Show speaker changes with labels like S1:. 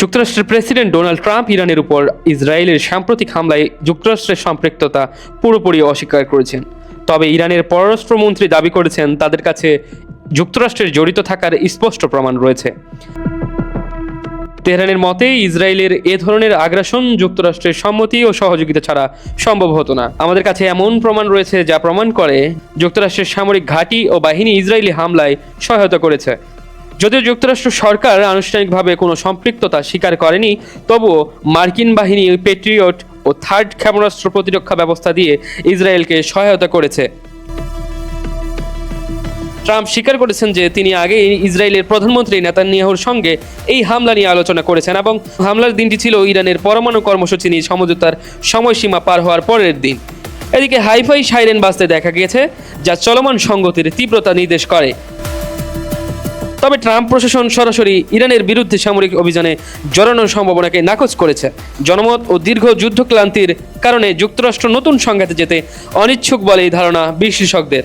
S1: যুক্তরাষ্ট্রের president Donald Trump ইরানের উপর ইসরায়েলের সাম্প্রতিক হামলায় যুক্তরাষ্ট্রের সম্পৃক্ততা পুরোপুরি অস্বীকার করেছেন। তবে ইরানের পররাষ্ট্রমন্ত্রী দাবি করেছেন, তাদের কাছে যুক্তরাষ্ট্রের জড়িত থাকার স্পষ্ট প্রমাণ রয়েছে। তেহরানের মতে, ইসরায়েলের এ ধরনের আগ্রাসন যুক্তরাষ্ট্রের সম্মতি ও সহযোগিতা ছাড়া সম্ভব হতো না। আমাদের কাছে এমন প্রমাণ রয়েছে যা প্রমাণ করে যুক্তরাষ্ট্রের সামরিক ঘাঁটি ও বাহিনী ইসরায়েলি হামলায় সহায়তা করেছে। যদিও যুক্তরাষ্ট্র সরকার আনুষ্ঠানিকভাবে কোনো সম্পৃক্ততা স্বীকার করেনি, তবুও মার্কিন বাহিনী পেট্রিয়ট ও থার্ড ক্ষেপণাস্ত্র প্রতিরক্ষা ব্যবস্থা দিয়ে ইসরায়েলকে সহায়তা করেছে। ট্রাম্প স্বীকার করেছেন যে তিনি আগেই ইসরায়েলের প্রধানমন্ত্রী নেতানিয়াহুর সঙ্গে এই হামলা নিয়ে আলোচনা করেছেন এবং হামলার দিনটি ছিল ইরানের পরমাণু কর্মসূচি নিয়ে সমঝোতার সময়সীমা পার হওয়ার পরের দিন। এদিকে হাইফাই সাইরেন বাজতে দেখা গিয়েছে যা চলমান সংগতির তীব্রতা নির্দেশ করে। তবে ট্রাম্প প্রশাসন সরাসরি ইরানের বিরুদ্ধে সামরিক অভিযানে জড়ানোর সম্ভাবনাকে নাকচ করেছে। জনমত ও দীর্ঘ যুদ্ধক্লান্তির কারণে যুক্তরাষ্ট্র নতুন সংঘাতে যেতে অনিচ্ছুক বলে এই ধারণা বিশেষজ্ঞদের